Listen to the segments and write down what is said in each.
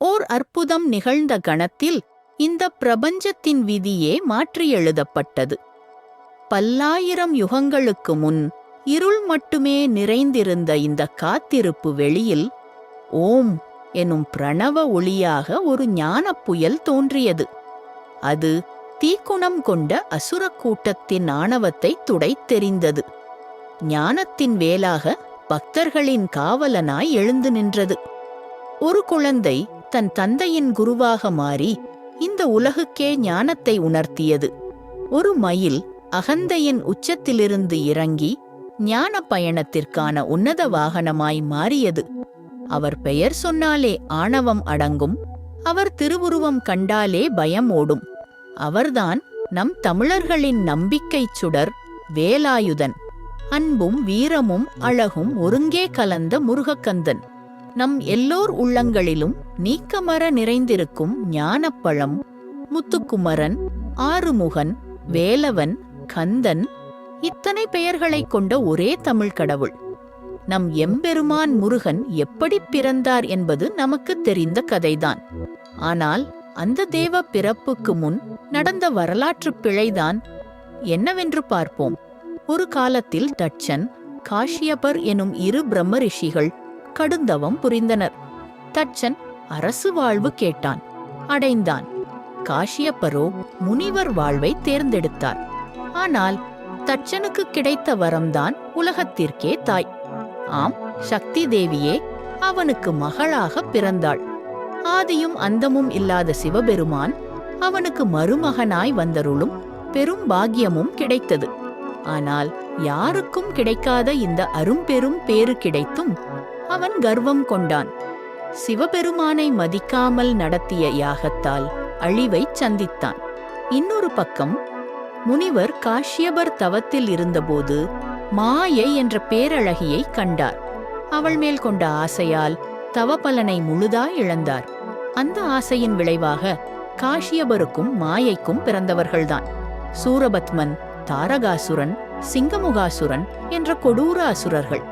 ஓர் அற்புதம் நிகழ்ந்த கணத்தில் இந்த பிரபஞ்சத்தின் விதியே மாற்றி எழுதப்பட்டது பல்லாயிரம் யுகங்களுக்கு முன் இருள் மட்டுமே நிறைந்திருந்த இந்த காத்திருப்பு வெளியில் ஓம் எனும் பிரணவ ஒளியாக ஒரு ஞானப் புயல் தோன்றியது. அது தீக்குணம் கொண்ட அசுர கூட்டத்தின் ஆணவத்தை துடைத்தெறிந்தது ஞானத்தின் வேலாக பக்தர்களின் காவலனாய் எழுந்து நின்றது. ஒரு குழந்தை தன் தந்தையின் குருவாக மாறி இந்த உலகுக்கே ஞானத்தை உணர்த்தியது. ஒரு மயில் அகந்தையின் உச்சத்திலிருந்து இறங்கி ஞான பயணத்திற்கான உன்னத வாகனமாய் மாறியது. அவர் பெயர் சொன்னாலே ஆணவம் அடங்கும் அவர் திருவுருவம் கண்டாலே பயம் ஓடும். அவர்தான் நம் தமிழர்களின் நம்பிக்கைச் சுடர் வேலாயுதன். அன்பும் வீரமும் அழகும் ஒருங்கே கலந்த முருகக்கந்தன். நம் எல்லோர் உள்ளங்களிலும் நீக்கமர நிறைந்திருக்கும் ஞானப்பழம் முத்துக்குமரன் ஆறுமுகன் வேலவன் கந்தன் இத்தனை பெயர்களைக் கொண்ட ஒரே தமிழ் கடவுள். நம் எம்பெருமான் முருகன் எப்படி பிறந்தார் என்பது நமக்கு தெரிந்த கதைதான். ஆனால் அந்த தேவ பிறப்புக்கு முன் நடந்த வரலாற்றுப் பிழைதான் என்னவென்று பார்ப்போம். ஒரு காலத்தில் தட்சன் காஷ்யபர் எனும் இரு பிரம்ம ரிஷிகள் கடுந்தவம் புரிந்தனர். தச்சன் அரசு வாழ்வு கேட்டான். அடைந்தான். காஷியப்பரோ முனிவர் வாழ்வை தேர்ந்தெடுத்தார். ஆனால் தச்சனுக்கு கிடைத்த வரம்தான் உலகத்திற்கே தாய். ஆம் சக்தி தேவியே அவனுக்கு மகளாக பிறந்தாள். ஆதியும் அந்தமும் இல்லாத சிவபெருமான் அவனுக்கு மருமகனாய் வந்தருளும் பெரும் பாக்கியமும் கிடைத்தது. ஆனால் யாருக்கும் கிடைக்காத இந்த அரும்பெரும் பேறு கிடைத்தும் அவன் கர்வம் கொண்டான். சிவபெருமானை மதிக்காமல் நடத்திய யாகத்தால் அழிவைச் சந்தித்தான். இன்னொரு பக்கம் முனிவர் காஷ்யபர் தவத்தில் இருந்தபோது மாயை என்ற பேரழகியை கண்டார். அவள் மேல் கொண்ட ஆசையால் தவ பலனை முழுதாய் இழந்தார். அந்த ஆசையின் விளைவாக காஷ்யபருக்கும் மாயைக்கும் பிறந்தவர்கள்தான். சூரபத்மன் தாரகாசுரன் சிங்கமுகாசுரன் என்ற கொடூர அசுரர்கள்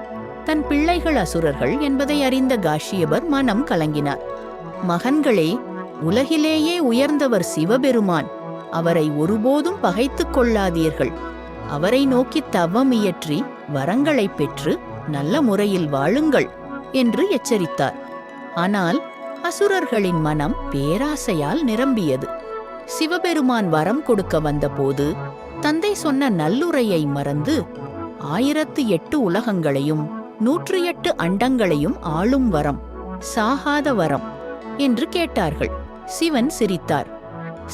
தன் பிள்ளைகள் அசுரர்கள் என்பதை அறிந்த காஷியபர் மனம் கலங்கினார். மகன்களே உலகிலேயே உயர்ந்தவர் சிவபெருமான். அவரை ஒருபோதும் பகைத்துக் கொள்ளாதீர்கள். அவரை நோக்கி தவம் இயற்றி வரங்களைப் பெற்று நல்ல முறையில் வாழுங்கள் என்று எச்சரித்தார். ஆனால் அசுரர்களின் மனம் பேராசையால் நிரம்பியது. சிவபெருமான் வரம் கொடுக்க வந்தபோது தந்தை சொன்ன நல்லுரையை மறந்து ஆயிரத்து எட்டு உலகங்களையும் நூற்றி எட்டு அண்டங்களையும் ஆளும் வரம் சாகாத வரம் என்று கேட்டார்கள். சிவன் சிரித்தார்.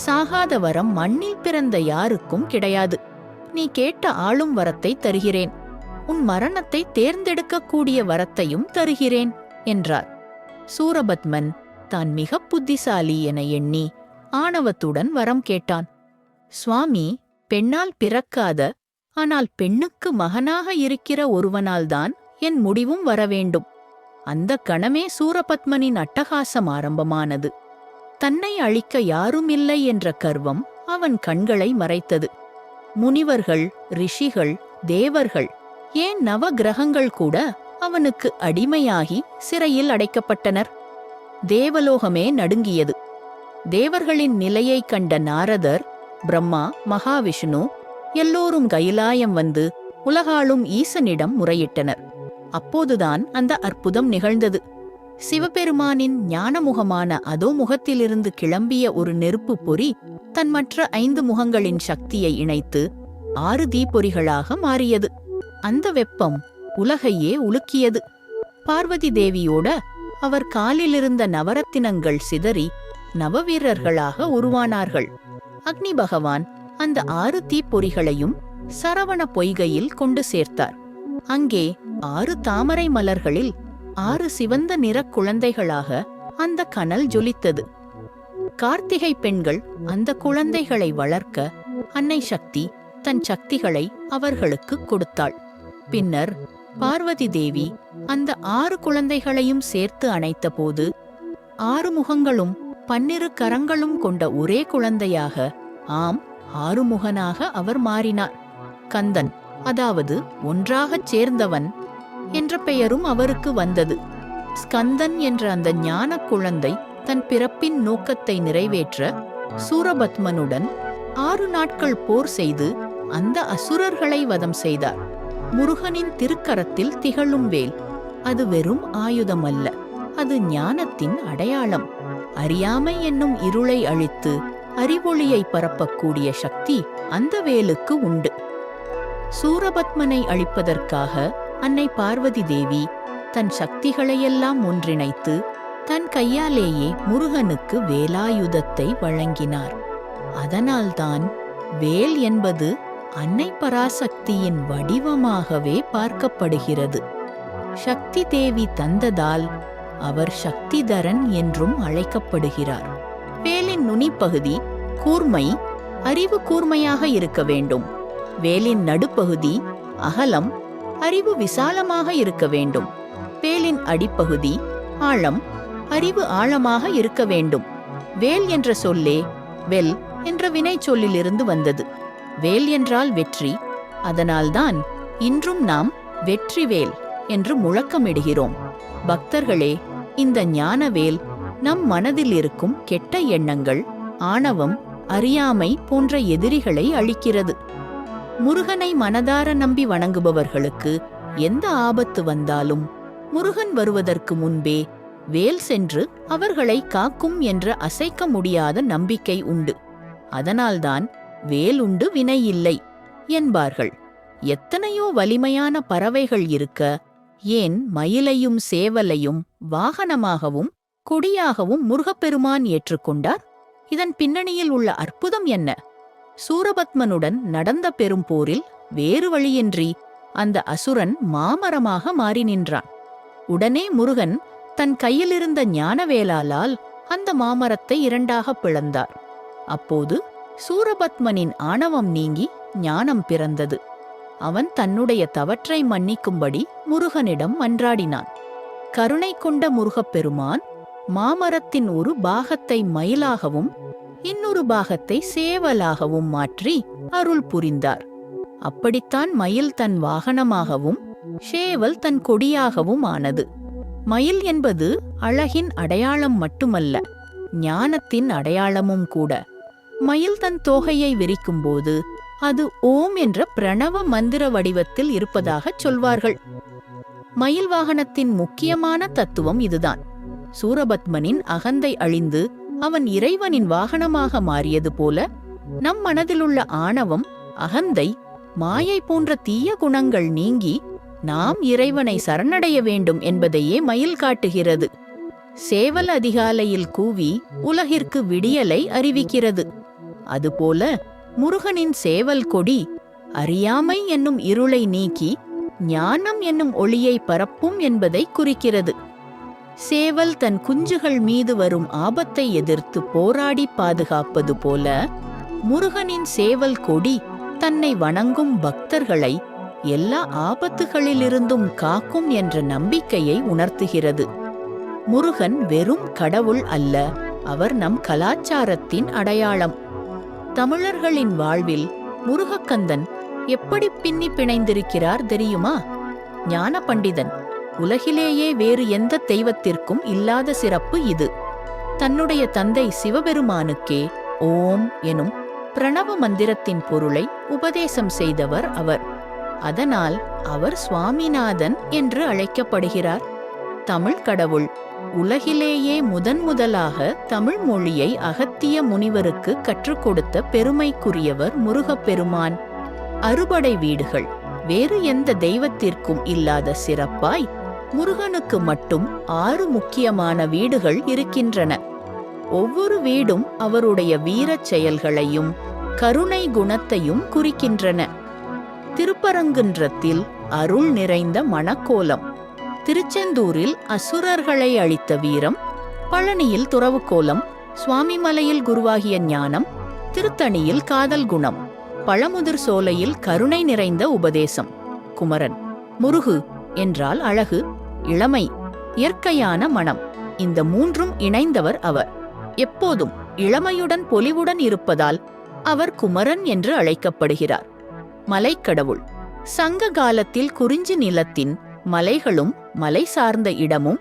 சாகாத வரம் மண்ணில் பிறந்த யாருக்கும் கிடையாது. நீ கேட்ட ஆளும் வரத்தை தருகிறேன். உன் மரணத்தை தேர்ந்தெடுக்கக்கூடிய வரத்தையும் தருகிறேன் என்றார். சூரபத்மன் தான் மிக புத்திசாலி என எண்ணி ஆணவத்துடன் வரம் கேட்டான். சுவாமி பெண்ணால் பிறக்காத ஆனால் பெண்ணுக்கு மகனாக இருக்கிற ஒருவனால்தான் என் முடிவும் வரவேண்டும் அந்த கணமே சூரபத்மனின் அட்டகாசம் ஆரம்பமானது. தன்னை அழிக்க யாருமில்லை என்ற கர்வம் அவன் கண்களை மறைத்தது. முனிவர்கள் ரிஷிகள் தேவர்கள் ஏன் நவ கிரகங்கள் கூட அவனுக்கு அடிமையாகி சிறையில் அடைக்கப்பட்டனர். தேவலோகமே நடுங்கியது. தேவர்களின் நிலையைக் கண்ட நாரதர் பிரம்மா மகாவிஷ்ணு எல்லோரும் கைலாயம் வந்து உலகாளும் ஈசனிடம் முறையிட்டனர். அப்போதுதான் அந்த அற்புதம் நிகழ்ந்தது. சிவபெருமானின் ஞானமுகமான அதோ முகத்திலிருந்து கிளம்பிய ஒரு நெருப்பு பொறி தன் மற்ற ஐந்து முகங்களின் சக்தியை இணைத்து ஆறு தீப்பொறிகளாக மாறியது. அந்த வெப்பம் உலகையே உலுக்கியது. பார்வதி தேவியோட அவர் காலிலிருந்த நவரத்தினங்கள் சிதறி நவவீரர்களாக உருவானார்கள். அக்னி பகவான் அந்த ஆறு தீப்பொறிகளையும் சரவண பொய்கையில் கொண்டு சேர்த்தார். அங்கே ஆறு தாமரை மலர்களில் ஆறு சிவந்த நிறக் குழந்தைகளாக அந்த கனல் ஜொலித்தது. கார்த்திகை பெண்கள் அந்த குழந்தைகளை வளர்க்க அன்னை சக்தி தன் சக்திகளை அவர்களுக்கு கொடுத்தாள். பின்னர் பார்வதி தேவி அந்த ஆறு குழந்தைகளையும் சேர்த்து அணைத்தபோது ஆறு முகங்களும் பன்னிரு கரங்களும் கொண்ட ஒரே குழந்தையாக ஆம் ஆறுமுகனாக அவர் மாறினார். கந்தன் அதாவது ஒன்றாகச் சேர்ந்தவன் என்ற பெயரும் அவருக்கு வந்தது. ஸ்கந்தன் என்ற அந்த ஞான குழந்தை தன் பிறப்பின் நோக்கத்தை நிறைவேற்ற சூரபத்மனுடன் ஆறு நாட்கள் போர் செய்து அந்த அசுரர்களை வதம் செய்தார். முருகனின் திருக்கரத்தில் திகழும் வேல் அது வெறும் ஆயுதம் அல்ல அது ஞானத்தின் அடையாளம். அறியாமை என்னும் இருளை அழித்து அறிவொளியை பரப்பக்கூடிய சக்தி அந்த வேலுக்கு உண்டு. சூரபத்மனை அழிப்பதற்காக அன்னை பார்வதி தேவி தன் சக்திகளையெல்லாம் ஒன்றிணைத்து தன் கையாலேயே முருகனுக்கு வேலாயுதத்தை வழங்கினார். அதனால்தான் வேல் என்பது அன்னை பராசக்தியின் வடிவமாகவே பார்க்கப்படுகிறது. சக்தி தேவி தந்ததால் அவர் சக்திதரன் என்றும் அழைக்கப்படுகிறார். வேலின் நுனிப்பகுதி கூர்மை அறிவு கூர்மையாக இருக்க வேண்டும். வேலின் நடுப்பகுதி அகலம் அறிவு விசாலமாக இருக்க வேண்டும். வேலின் அடிப்பகுதி ஆழம் அறிவு ஆழமாக இருக்க வேண்டும். வேல் என்ற சொல்லே வெல் என்ற வினை சொல்லிலிருந்து வந்தது. வேல் என்றால் வெற்றி. அதனால்தான் இன்றும் நாம் வெற்றி வேல் என்று முழக்கமிடுகிறோம். பக்தர்களே இந்த ஞானவேல் நம் மனதில் இருக்கும் கெட்ட எண்ணங்கள் ஆணவம் அறியாமை போன்ற எதிரிகளை அழிக்கிறது. முருகனை மனதார நம்பி வணங்குபவர்களுக்கு எந்த ஆபத்து வந்தாலும் முருகன் வருவதற்கு முன்பே வேல் சென்று அவர்களை காக்கும் என்ற அசைக்க முடியாத நம்பிக்கை உண்டு. அதனால்தான் வேல் உண்டு வினை இல்லை என்பார்கள். எத்தனையோ வலிமையான பறவைகள் இருக்க ஏன் மயிலையும் சேவலையும் வாகனமாகவும் கொடியாகவும் முருகப்பெருமான் ஏற்றுக்கொண்டார்? இதன் பின்னணியில் உள்ள அற்புதம் என்ன? சூரபத்மனுடன் நடந்த பெரும் போரில் வேறு வழியின்றி அந்த அசுரன் மாமரமாக மாறி நின்றான். உடனே முருகன் தன் கையிலிருந்த ஞானவேலாலால் அந்த மாமரத்தை இரண்டாக பிளந்தார். அப்போது சூரபத்மனின் ஆணவம் நீங்கி ஞானம் பிறந்தது. அவன் தன்னுடைய தவற்றை மன்னிக்கும்படி முருகனிடம் மன்றாடினான். கருணை கொண்ட முருகப்பெருமான் மாமரத்தின் ஒரு பாகத்தை மயிலாகவும் இன்னொரு பாகத்தை சேவலாகவும் மாற்றி அருள் புரிந்தார். அப்படித்தான் மயில் தன் வாகனமாகவும் சேவல் தன் கொடியாகவும் ஆனது. மயில் என்பது அழகின் அடையாளம் மட்டுமல்ல ஞானத்தின் அடையாளமும் கூட. மயில் தன் தோகையை விரிக்கும்போது அது ஓம் என்ற பிரணவ மந்திர வடிவத்தில் இருப்பதாகச் சொல்வார்கள். மயில் வாகனத்தின் முக்கியமான தத்துவம் இதுதான். சூரபத்மனின் அகந்தை அழிந்து அவன் இறைவனின் வாகனமாக மாறியது போல நம் மனதிலுள்ள ஆணவம் அகந்தை மாயை போன்ற தீய குணங்கள் நீங்கி நாம் இறைவனை சரணடைய வேண்டும் என்பதையே மயில் காட்டுகிறது. சேவல் அதிகாலையில் கூவி உலகிற்கு விடியலை அறிவிக்கிறது. அதுபோல முருகனின் சேவல் கொடி அறியாமை என்னும் இருளை நீக்கி ஞானம் என்னும் ஒளியை பரப்பும் என்பதை குறிக்கிறது. சேவல் தன் குஞ்சுகள் மீது வரும் ஆபத்தை எதிர்த்து போராடி பாதுகாப்பது போல முருகனின் சேவல் கொடி தன்னை வணங்கும் பக்தர்களை எல்லா ஆபத்துகளிலிருந்தும் காக்கும் என்ற நம்பிக்கையை உணர்த்துகிறது. முருகன் வெறும் கடவுள் அல்ல அவர் நம் கலாச்சாரத்தின் அடையாளம். தமிழர்களின் வாழ்வில் முருகக்கந்தன் எப்படி பின்னி பிணைந்திருக்கிறார் தெரியுமா? ஞான பண்டிதன் உலகிலேயே வேறு எந்த தெய்வத்திற்கும் இல்லாத சிறப்பு இது. தன்னுடைய தந்தை சிவபெருமானுக்கே ஓம் எனும் பிரணவ மந்திரத்தின் பொருளை உபதேசம் செய்தவர் அவர். அதனால் அவர் சுவாமிநாதன் என்று அழைக்கப்படுகிறார். தமிழ் கடவுள் உலகிலேயே முதன் முதலாக தமிழ் மொழியை அகத்திய முனிவருக்கு கற்றுக் கொடுத்த பெருமைக்குரியவர் முருகப்பெருமான். அறுபடை வீடுகள் வேறு எந்த தெய்வத்திற்கும் இல்லாத சிறப்பாய் முருகனுக்கு மட்டும் ஆறு முக்கியமான வீடுகள் இருக்கின்றன. ஒவ்வொரு வீடும் அவருடைய வீரச் செயல்களையும் கருணை குணத்தையும் குறிக்கின்றன. திருப்பரங்குன்றத்தில் அருள் நிறைந்த மணக்கோலம் திருச்செந்தூரில் அசுரர்களை அழித்த வீரம் பழனியில் துறவுக்கோலம் சுவாமிமலையில் குருவாகிய ஞானம் திருத்தணியில் காதல் குணம் பழமுதிர் சோலையில் கருணை நிறைந்த உபதேசம். குமரன் முருகு என்றால் அழகு இளமை இயற்கையான மனம். இந்த மூன்றும் இணைந்தவர் அவர். எப்போதும் இளமையுடன் பொலிவுடன் இருப்பதால் அவர் குமரன் என்று அழைக்கப்படுகிறார். மலைக்கடவுள். சங்க காலத்தில் குறிஞ்சி நிலத்தின் மலைகளும் மலை சார்ந்த இடமும்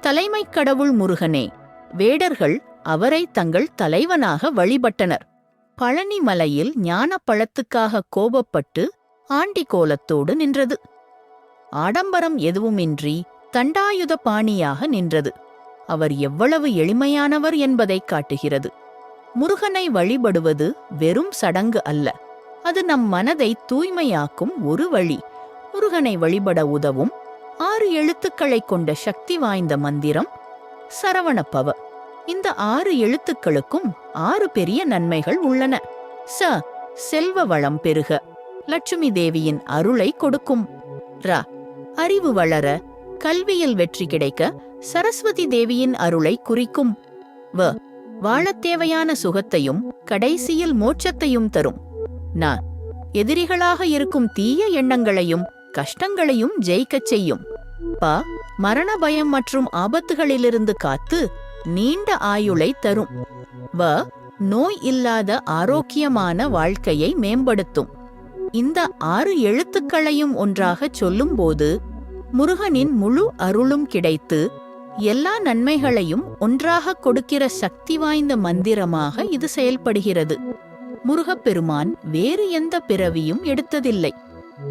தலைமைக் கடவுள் முருகனே. வேடர்கள் அவரை தங்கள் தலைவனாக வழிபட்டனர். பழனி மலையில் ஞானப்பழத்துக்காக கோபப்பட்டு ஆண்டி கோலத்தோடு நின்றது. ஆடம்பரம் எதுவுமின்றி தண்டாயுத பாணியாக நின்றது. அவர் எவ்வளவு எளிமையானவர் என்பதைக் காட்டுகிறது. முருகனை வழிபடுவது வெறும் சடங்கு அல்ல. அது நம் மனதை தூய்மையாக்கும் ஒரு வழி. முருகனை வழிபட உதவும் ஆறு எழுத்துக்களைக் கொண்ட சக்தி வாய்ந்த மந்திரம் சரவணப்பவ. இந்த ஆறு எழுத்துக்களுக்கும் ஆறு பெரிய நன்மைகள் உள்ளன. ச. செல்வ வளம் பெருக. லட்சுமி தேவியின் அருளை கொடுக்கும். ர. அறிவு வளர கல்வியில் வெற்றி கிடைக்க சரஸ்வதி தேவியின் அருளை குறிக்கும். வ. வாழத் தேவையான சுகத்தையும் கடைசியில் மோட்சத்தையும் தரும். ந. எதிரிகளாக இருக்கும் தீய எண்ணங்களையும் கஷ்டங்களையும் ஜெயிக்கச் செய்யும். ப. மரண பயம் மற்றும் ஆபத்துகளிலிருந்து காத்து நீண்ட ஆயுளை தரும். வ. நோய் இல்லாத ஆரோக்கியமான வாழ்க்கையை மேம்படுத்தும். இந்த ஆறு எழுத்துக்களையும் ஒன்றாகச் சொல்லும்போது முருகனின் முழு அருளும் கிடைத்து எல்லா நன்மைகளையும் ஒன்றாக கொடுக்கிற சக்தி வாய்ந்த மந்திரமாக இது செயல்படுகிறது. முருகப்பெருமான் வேறு எந்த பிறவியும் எடுத்ததில்லை.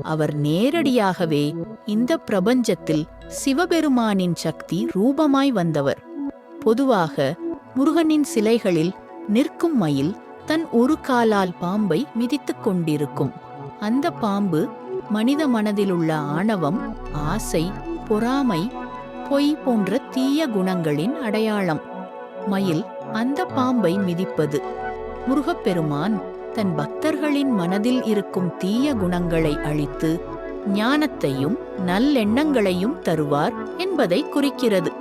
அவர் நேரடியாகவே இந்த பிரபஞ்சத்தில் சிவபெருமானின் சக்தி ரூபமாய் வந்தவர். பொதுவாக முருகனின் சிலைகளில் நிற்கும் மயில் தன் ஒரு காலால் பாம்பை மிதித்துக் கொண்டிருக்கும். அந்த பாம்பு மனித மனதிலுள்ள ஆணவம் ஆசை பொறாமை பொய் போன்ற தீய குணங்களின் அடையாளம். மயில் அந்த பாம்பை மிதிப்பது. முருகப்பெருமான் தன் பக்தர்களின் மனதில் இருக்கும் தீய குணங்களை அழித்து ஞானத்தையும் நல்லெண்ணங்களையும் தருவார் என்பதை குறிக்கிறது.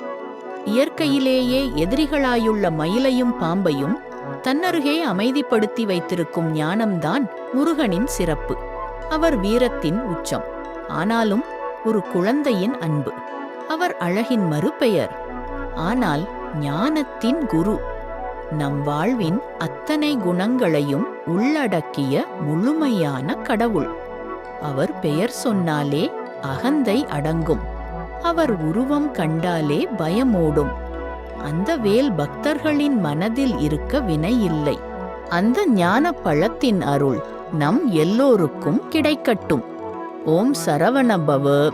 இயற்கையிலேயே எதிரிகளாயுள்ள மயிலையும் பாம்பையும் தன்னருகே அமைதிப்படுத்தி வைத்திருக்கும் ஞானம்தான் முருகனின் சிறப்பு. அவர் வீரத்தின் உச்சம். ஆனாலும் ஒரு குழந்தையின் அன்பு. அவர் அழகின் மறுபெயர். ஆனால் ஞானத்தின் குரு. நம் வாழ்வின் அத்தனை குணங்களையும் உள்ளடக்கிய முழுமையான கடவுள். அவர் பெயர் சொன்னாலே அகந்தை அடங்கும். அவர் உருவம் கண்டாலே பயமோடும். அந்த வேல் பக்தர்களின் மனதில் இருக்க வினையில்லை. அந்த ஞான பழத்தின் அருள் நம் எல்லோருக்கும் கிடைக்கட்டும். ஓம் சரவணபவ.